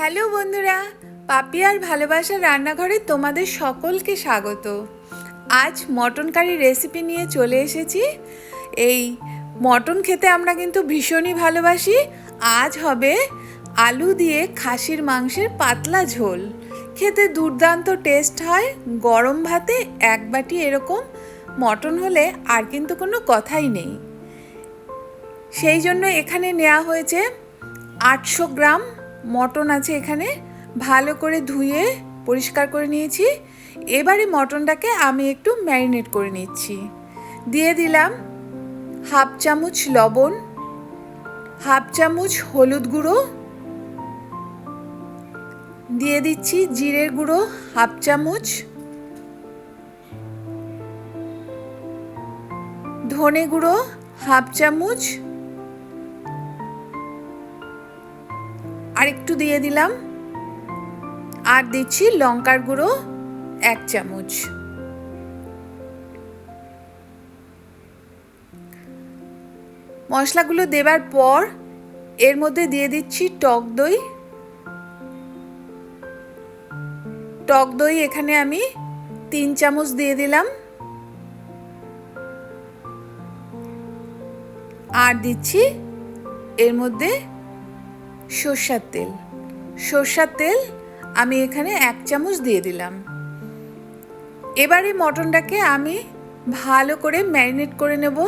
Hello বন্ধুরা পাপি আর ভালোবাসার রান্নাঘরে তোমাদের সকলকে স্বাগত। আজ মটন কারি রেসিপি নিয়ে চলে এসেছি। এই মটন খেতে আমরা কিন্তু ভীষণই ভালোবাসি। আজ হবে আলু দিয়ে খাসির মাংসের পাতলা ঝোল। খেতে দুর্দান্ত টেস্ট হয়। গরম ভাতে এক বাটি এরকম মটন হলে আর কিন্তু কোনো কথাই নেই। সেই জন্য এখানে নেওয়া হয়েছে আটশো গ্রাম মটন আছে এখানে। ভালো করে ধুয়ে পরিষ্কার করে নিয়েছি। এবারে মটনটাকে আমি একটু ম্যারিনেট করে নিচ্ছি। দিয়ে দিলাম হাফ চামচ লবণ, হাফ চামচ হলুদ গুঁড়ো, দিয়ে দিচ্ছি জিরের গুঁড়ো, হাফ চামচ ধনে গুঁড়ো, হাফ চামচ আর একটু দিয়ে দিলাম। আর দিচ্ছি লঙ্কার গুঁড়ো এক চামচ। মশলাগুলো দেবার পর এর মধ্যে দিয়ে দিচ্ছি টক দই। টক দই এখানে আমি তিন চামচ দিয়ে দিলাম। আর দিচ্ছি এর মধ্যে সর্ষার তেল। সর্ষার তেল আমি এখানে এক চামচ দিয়ে দিলাম। এবারে মটনটাকে আমি ভালো করে ম্যারিনেট করে নেব।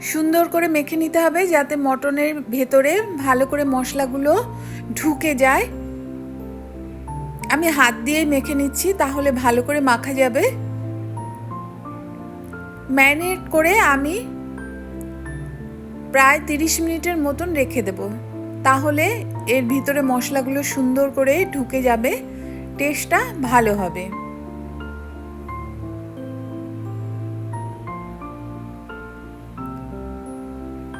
সুন্দর করে মেখে নিতে হবে যাতে মটনের ভেতরে ভালো করে মশলাগুলো ঢুকে যায়। আমি হাত দিয়ে মেখে নিচ্ছি, তাহলে ভালো করে মাখা যাবে। ম্যারিনেট করে আমি প্রায় তিরিশ মিনিটের মতন রেখে দেব। তাহলে এর ভিতরে মশলাগুলো সুন্দর করে ঢুকে যাবে, টেস্টটা ভালো হবে।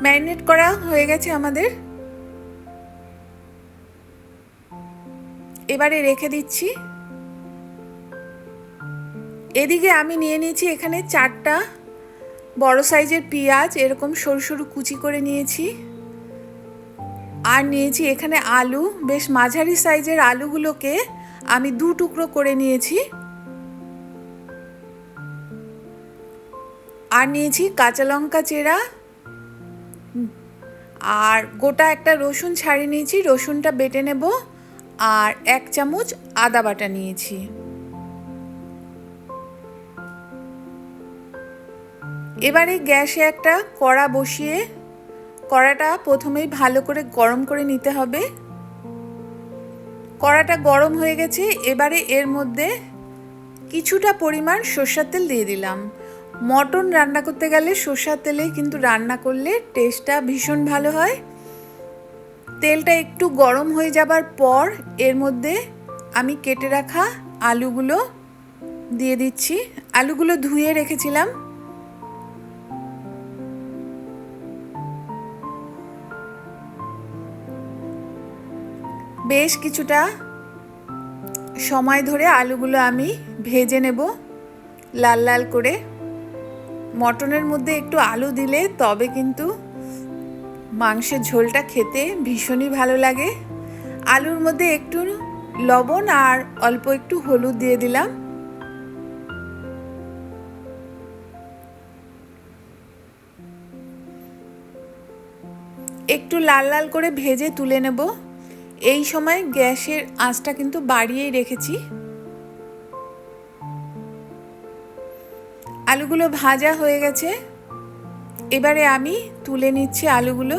ম্যারিনেট করা হয়ে গেছে আমাদের। এবারে রেখে দিচ্ছি। এদিকে আমি নিয়ে নিয়েছি এখানে চারটা বড় সাইজের পেঁয়াজ এরকম সরু সরু কুচি করে নিয়েছি। আর নিয়েছি এখানে আলু। বেশ মাঝারি সাইজের আলুগুলোকে আমি দু টুকরো করে নিয়েছি। আর নিয়েছি কাঁচা লঙ্কা চেরা। আর গোটা একটা রসুন ছাড়িয়ে নিয়েছি। রসুনটা বেটে নেব। আর এক চামচ আদা বাটা নিয়েছি। এবারে গ্যাসে একটা কড়া বসিয়ে কড়াটা প্রথমেই ভালো করে গরম করে নিতে হবে। কড়াটা গরম হয়ে গেছে, এবারে এর মধ্যে কিছুটা পরিমাণ সর্ষার তেল দিয়ে দিলাম। মটন রান্না করতে গেলে সর্ষার তেলে কিন্তু রান্না করলে টেস্টটা ভীষণ ভালো হয়। তেলটা একটু গরম হয়ে যাবার পর এর মধ্যে আমি কেটে রাখা আলুগুলো দিয়ে দিচ্ছি। আলুগুলো ধুয়ে রেখেছিলাম। বেশ কিছুটা সময় ধরে আলুগুলো আমি ভেজে নেব লাল লাল করে। মটনের মধ্যে একটু আলু দিলে তবে কিন্তু মাংসের ঝোলটা খেতে ভীষণই ভালো লাগে। আলুর মধ্যে একটু লবণ আর অল্প একটু হলুদ দিয়ে দিলাম। একটু লাল লাল করে ভেজে তুলে নেব। এই সময় গ্যাসের আঁচটা কিন্তু বাড়িয়েই রেখেছি। আলুগুলো ভাজা হয়ে গেছে। এবারে আমি তুলে নিচ্ছি আলুগুলো।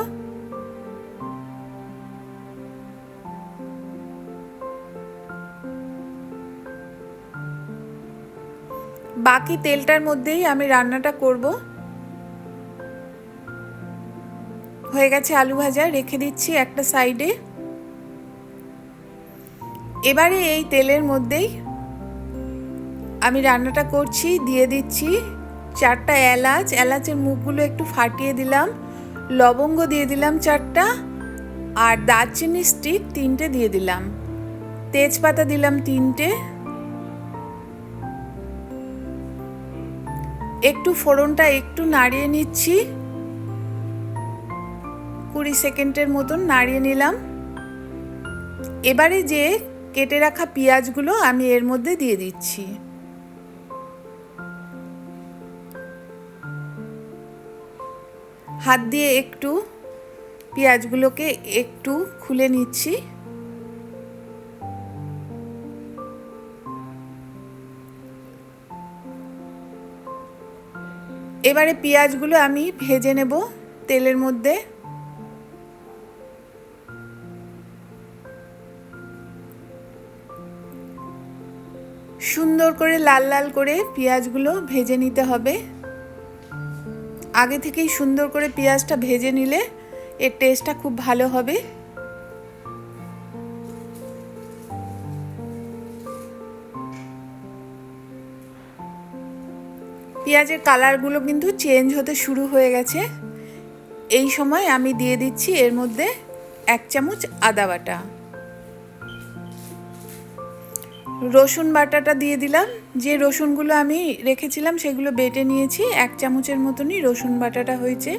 বাকি তেলটার মধ্যেই আমি রান্নাটা করব। হয়ে গেছে আলু ভাজা, রেখে দিচ্ছি একটা সাইডে। এবারে এই তেলের মধ্যেই আমি রান্নাটা করছি, দিয়ে দিচ্ছি চারটা এলাচ। এলাচের মুখগুলো একটু ফাটিয়ে দিলাম, লবঙ্গ দিয়ে দিলাম চারটা, আর দারচিনি স্টিক তিনটে দিয়ে দিলাম। তেজপাতা দিলাম তিনটে। একটু ফোড়নটা একটু নাড়িয়ে নিচ্ছি। কুড়ি সেকেন্ডের মতন নাড়িয়ে নিলাম। এবারে যে কেটে রাখা পেঁয়াজগুলো আমি এর মধ্যে দিয়ে দিচ্ছি। হাত দিয়ে একটু পেঁয়াজগুলোকে একটু খুলে নিচ্ছি। এবারে পেঁয়াজগুলো আমি ভেজে নেব তেলের মধ্যে। সুন্দর করে লাল লাল করে পেঁয়াজগুলো ভেজে নিতে হবে। আগে থেকেই সুন্দর করে পেঁয়াজটা ভেজে নিলে এর টেস্টটা খুব ভালো হবে। পেঁয়াজের কালারগুলো কিন্তু চেঞ্জ হতে শুরু হয়ে গেছে। এই সময় আমি দিয়ে দিচ্ছি এর মধ্যে এক চামচ আদা বাটা। রসুন বাটাটা দিয়ে দিলাম। যে রসুনগুলো আমি রেখেছিলাম, সেগুলো বেটে নিয়েছি। এক চামচের মতনই রসুন বাটাটা হয়েছে।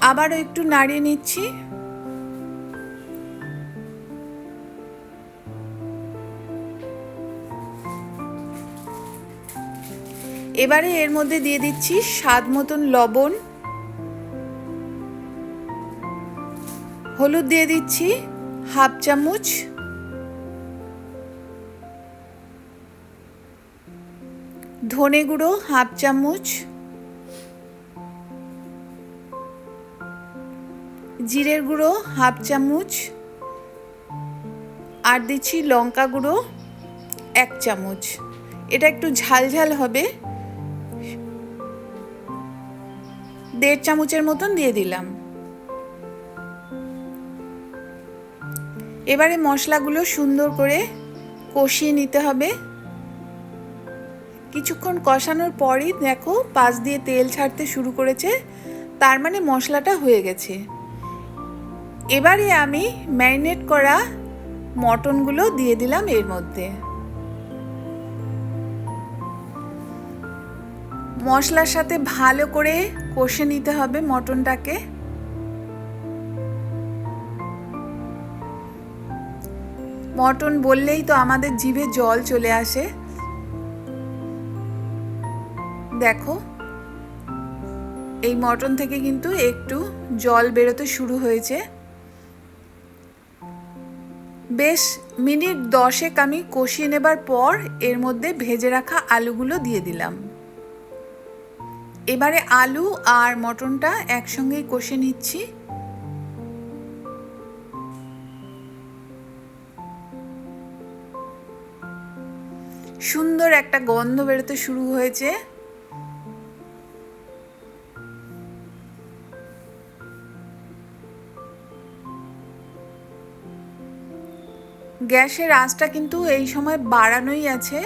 আবারও একটু নাড়িয়ে নিচ্ছি। এবারে এর মধ্যে দিয়ে দিচ্ছি স্বাদ মতন লবণ। হলুদ দিয়ে দিচ্ছি, হাফ চামচ। ধনে গুঁড়ো, হাফ চামচ। জিরের গুঁড়ো, হাফ চামচ। আর দিচ্ছি লঙ্কা গুঁড়ো, এক চামচ। এটা একটু ঝাল ঝাল হবে। দেড় চামচের মতন দিয়ে দিলাম। এবারে মশলাগুলো সুন্দর করে কষিয়ে নিতে হবে। কিছুক্ষণ কষানোর পরই দেখো পাশ দিয়ে তেল ছাড়তে শুরু করেছে, তার মানে মশলাটা হয়ে গেছে। এবারে আমি ম্যারিনেট করা মটনগুলো দিয়ে দিলাম এর মধ্যে। মশলার সাথে ভালো করে কষে নিতে হবে মটনটাকে। মটন বললেই তো আমাদের জিভে জল চলে আসে। দেখো, এই মটন থেকে কিন্তু একটু জল বেরোতে শুরু হয়েছে। বেশ মিনিট দশেক আমি কষিয়ে নেবার পর এর মধ্যে ভেজে রাখা আলুগুলো দিয়ে দিলাম। এবারে আলু আর মটনটা একসঙ্গেই কষে নিচ্ছি। সুন্দর একটা গন্ধ বেরোতে শুরু হয়েছে। গ্যাসের আঁচটা কিন্তু এই সময় বাড়ানোই আছে।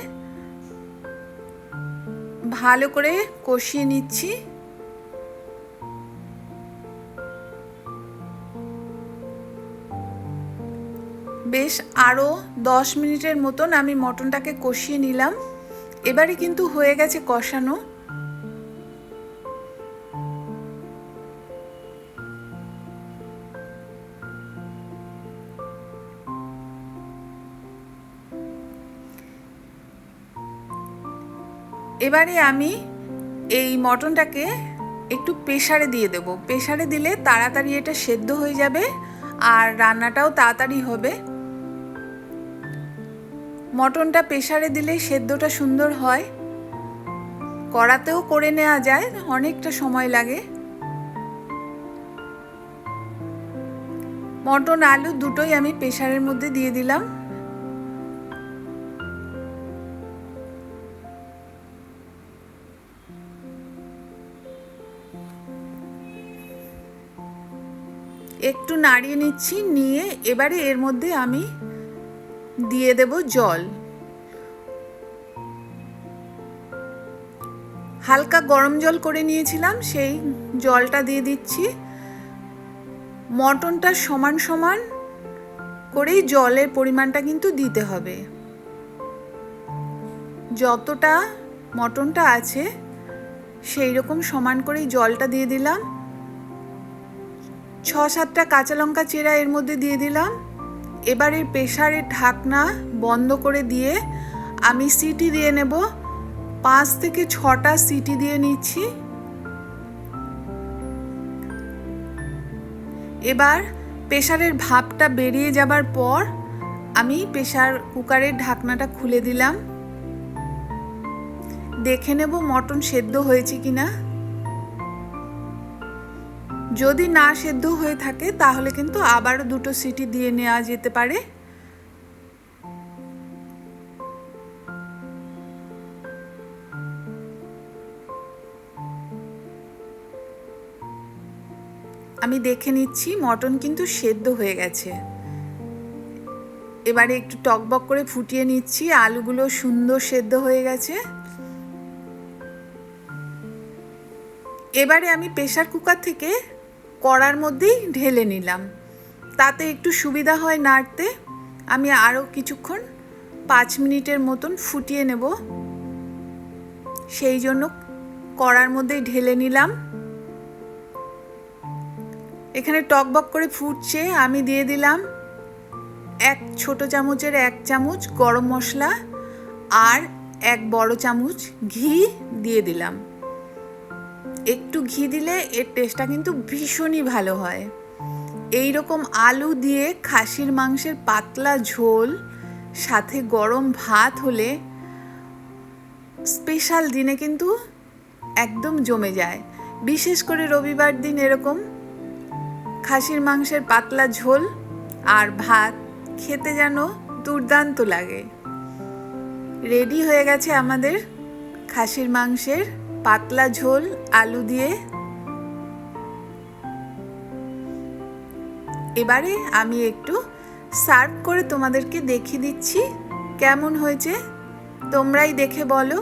ভালো করে কষিয়ে নিচ্ছি। বেশ আরও দশ মিনিটের মতন আমি মটনটাকে কষিয়ে নিলাম। এবারে কিন্তু হয়ে গেছে কষানো। এবারে আমি এই মটনটাকে একটু প্রেশারে দিয়ে দেবো। প্রেশারে দিলে তাড়াতাড়ি এটা সেদ্ধ হয়ে যাবে আর রান্নাটাও তাড়াতাড়ি হবে। মটনটা প্রেশারে দিলে সেদ্ধটা সুন্দর হয়। কড়াতেও করে নেওয়া যায়, অনেকটা সময় লাগে। মটন, আলু দুটোই আমি প্রেশারের মধ্যে দিয়ে দিলাম। একটু নাড়িয়ে নিচ্ছি, নিয়ে এবারে এর মধ্যে আমি দিয়ে দেব জল। হালকা গরম জল করে নিয়েছিলাম, সেই জলটা দিয়ে দিচ্ছি। মটনটা সমান সমান করেই জলের পরিমাণটা কিন্তু দিতে হবে। যতটা মটনটা আছে, সেই রকম সমান করেই জলটা দিয়ে দিলাম। ছ সাতটা কাঁচা লঙ্কা চেরা এর মধ্যে দিয়ে দিলাম। এবার প্রেশারের ঢাকনা বন্ধ করে দিয়ে আমি সিটি দিয়ে নেব। পাঁচ থেকে ছটা সিটি দিয়ে নিচ্ছি। এবার প্রেশারের ভাপটা বেরিয়ে যাবার পর আমি প্রেশার কুকারের ঢাকনাটা খুলে দিলাম। দেখে নেব মটন সেদ্ধ হয়েছে কিনা। যদি না সেদ্ধ হয়ে থাকে, তাহলে কিন্তু আবারও দুটো সিটি দিয়ে নেওয়া যেতে পারে। আমি দেখে নিচ্ছি, মটন কিন্তু সেদ্ধ হয়ে গেছে। এবারে একটু টকবক করে ফুটিয়ে নিচ্ছি, আলুগুলো সুন্দর সেদ্ধ হয়ে গেছে। এবারে আমি প্রেশার কুকার থেকে কড়ার মধ্যেই ঢেলে নিলাম। তাতে একটু সুবিধা হয় নাড়তে। আমি আরও কিছুক্ষণ পাঁচ মিনিটের মতন ফুটিয়ে নেব। সেই জন্য কড়ার মধ্যেই ঢেলে নিলাম। এখানে টকবক করে ফুটছে, আমি দিয়ে দিলাম এক ছোট চামচের এক চামচ গরম মশলা আর এক বড় চামচ ঘি দিয়ে দিলাম। একটু ঘি দিলে এর টেস্টটা কিন্তু ভীষণই ভালো হয়। এই রকম আলু দিয়ে খাসির মাংসের পাতলা ঝোল, সাথে গরম ভাত হলে স্পেশাল দিনে কিন্তু একদম জমে যায়। বিশেষ করে রবিবার দিন এরকম খাসির মাংসের পাতলা ঝোল আর ভাত খেতে যেন দুর্দান্ত লাগে। রেডি হয়ে গেছে আমাদের খাসির মাংসের পাতলা ঝোল, আলু দিয়ে। এবারে আমি একটু সার্ভ করে তোমাদেরকে দেখিয়ে দিচ্ছি, কেমন হয়েছে। তোমরাই দেখে বলো।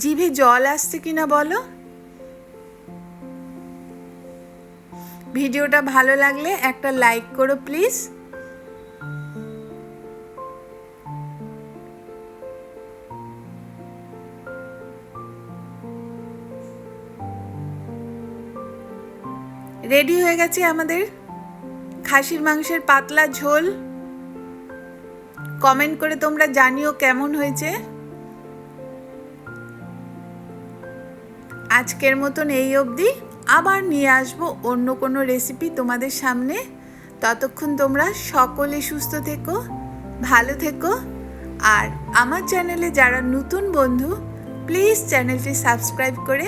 জিভে জল আসছে কিনা বলো। ভিডিওটা ভালো লাগলে একটা লাইক করো প্লিজ। রেডি হয়ে গেছে আমাদের? খাসির মাংসের পাতলা ঝোল। কমেন্ট করে তোমরা জানিও কেমন হয়েছে। আজকের মতন এই অবধি। আবার নিয়ে আসব অন্য কোনো রেসিপি তোমাদের সামনে। ততক্ষণ তোমরা সকলে সুস্থ থেকো, ভালো থেকো। আর আমার চ্যানেলে যারা নতুন বন্ধু প্লিজ চ্যানেলটি সাবস্ক্রাইব করে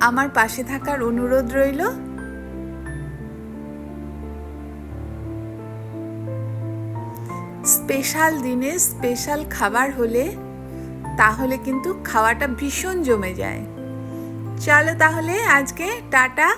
আমার পাশে থাকার অনুরোধ রইল। স্পেশাল দিনে স্পেশাল খাবার হলে তাহলে কিন্তু খাওয়াটা ভীষণ জমে যায়। চলো তাহলে আজকে টাটা।